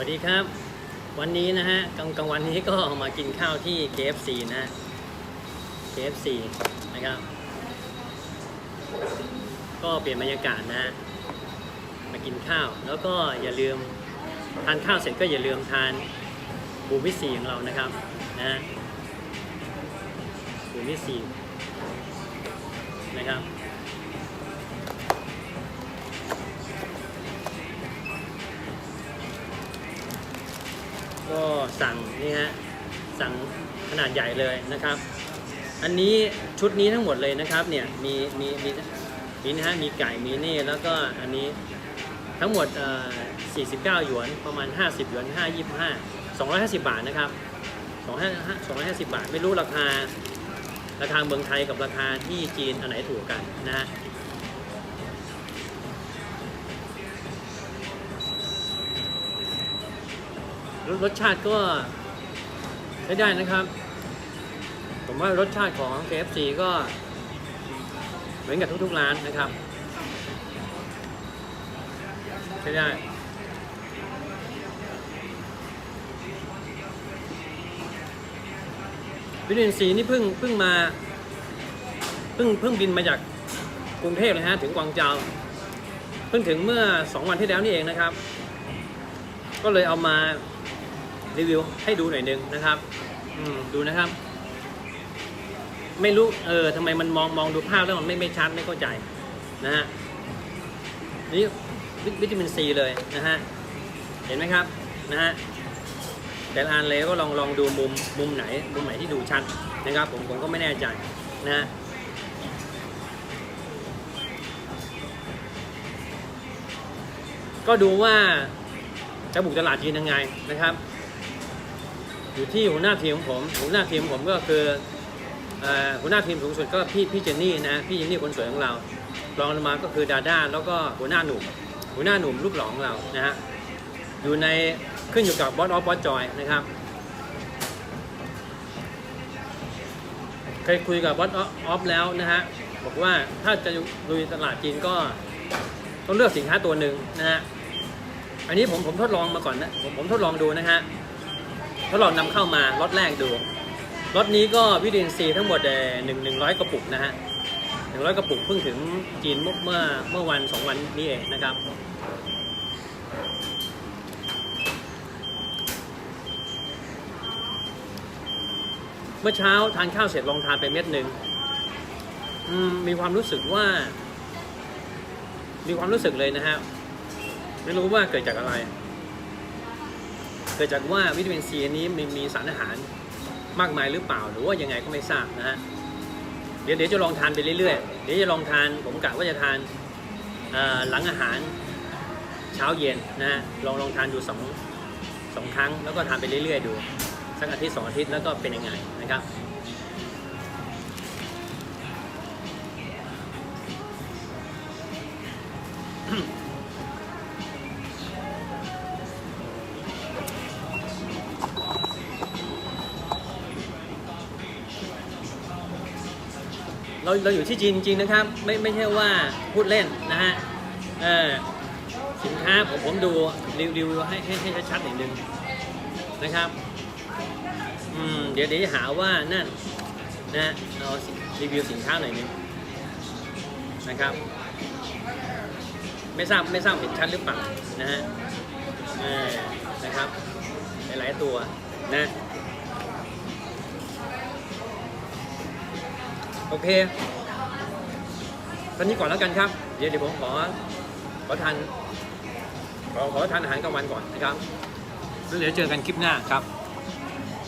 วัสดีครับ วันนี้นะฮะกลางกลางวันนี้ก็มากินข้าวที่ KFC นะ KFC นะครับ ก็เปลี่ยนบรรยากาศนะฮะมากินข้าว แล้วก็อย่าลืมทานข้าวเสร็จก็อย่าลืมทานบูมิสีของเรานะครับนะฮะบูมิสีนะครับ ก็สั่งนี่ฮะสั่งขนาดใหญ่เลยนะครับ อันนี้ชุดนี้ทั้งหมดเลยนะครับเนี่ยมีมีมีมีนะฮะมีไก่มีนี่แล้วก็อันนี้ทั้งหมดเอ่อ49 หยวนประมาณ 50 หยวน 5 25 250 บาทนะครับ250 บาท ไม่รู้ราคา ราคาเมืองไทยกับราคาที่จีนอันไหนถูกกันนะฮะ รสชาติก็ใช้ได้นะครับ ผมว่ารสชาติของ KFC ก็เหมือนกับทุกๆร้านนะครับใช้ได้วิตามินซีนี่เพิ่งเพิ่งมาเพิ่งเพิ่งบินมาจากกรุงเทพเลยฮะถึงกวางเจาเพิ่งถึงเมื่อ2วันที่แล้วนี่เองนะครับ ก็เลยเอามา รีวิวให้ดูหน่อยนึงนะครับ อืมดูนะครับ ไม่รู้เออทำไมมันมองมองดูภาพแล้วมันไม่ไม่ชัดไม่เข้าใจนะฮะนี่วิตามินซีเลยนะฮะเห็นไหมครับนะฮะแต่ละอันเลยก็ลองลองดูมุมมุมไหนมุมไหนที่ดูชัดนะครับ ผมผมก็ไม่แน่ใจนะฮะก็ดูว่าจะบุกตลาดจีนยังไงนะครับ อยู่ที่หัวหน้าทีมของผม หัวหน้าทีมผมก็คืออหัวหน้าทีมสูงสุดก็พี่พี่เจนนี่นะพี่เจนนี่คนสวยของเรา รองลงมาก็คือดาด้าแล้วก็หัวหน้าหนุ่มหัวหน้าหนุ่มรูปหล่อของเรานะฮะอยู่ในขึ้นอยู่กับบอสออฟบอสจอยนะครับเคยคุยกับบอสออฟแล้วนะฮะบอกว่าถ้าจะลุยตลาดจีนก็ต้องเลือกสินค้าตัวหนึ่งนะฮะอันนี้ผมผมทดลองมาก่อนนะผมผมทดลองดูนะฮะ ทดลองนำเข้ามาล็อตแรกดูล็อตนี้ก็วิตามินซีทั้งหมดหนึ่งหนึ่งร้อยกระปุกนะฮะหนึ่งร้อยกระปุกเพิ่งถึงจีนเมื่อเมื่อเมื่อวันสองวันนี้เองนะครับเมื่อเช้าทานข้าวเสร็จลองทานไปเม็ดหนึ่งมมีความรู้สึกว่า มีความรู้สึกเลยนะฮะไม่รู้ว่าเกิดจากอะไร เกิดจากว่าวิตามินซีอันนี้มีมีสารอาหารมากมายหรือเปล่า หรือว่ายังไงก็ไม่ทราบนะฮะเดี๋ยวเดี๋ยวจะลองทานไปเรื่อยๆ เดี๋ยวจะลองทานผมกะว่าจะทานหลังอาหารเช้าเย็นนะฮะลองลองทานดูสองสองครั้ง แล้วก็ทานไปเรื่อยๆ ดู สักอาทิตย์สองอาทิตย์แล้วก็เป็นยังไงนะครับ เราเราอยู่ที่จีนจริงๆนะครับ ไม่ไม่ใช่ว่าพูดเล่นนะฮะเออสินค้าผมผมดูรีวิวให้ให้ให้ชัดๆหน่อยนึงนะครับอืมเดี๋ยวเดี๋ยวจะหาว่านั่นนะเรารีวิวสินค้าหน่อยนึงนะครับ ไม่ทราบไม่ทราบเห็นชัดหรือเปล่านะฮะเออนะครับ หลายๆตัวนะ โอเคตอนนี้ก่อนแล้วกันครับ เดี๋ยวเดี๋ยวผมขอขอทานขอขอทานอาหารกลางวันก่อนนะครับแล้วเดี๋ยวเจอกันคลิปหน้าครับ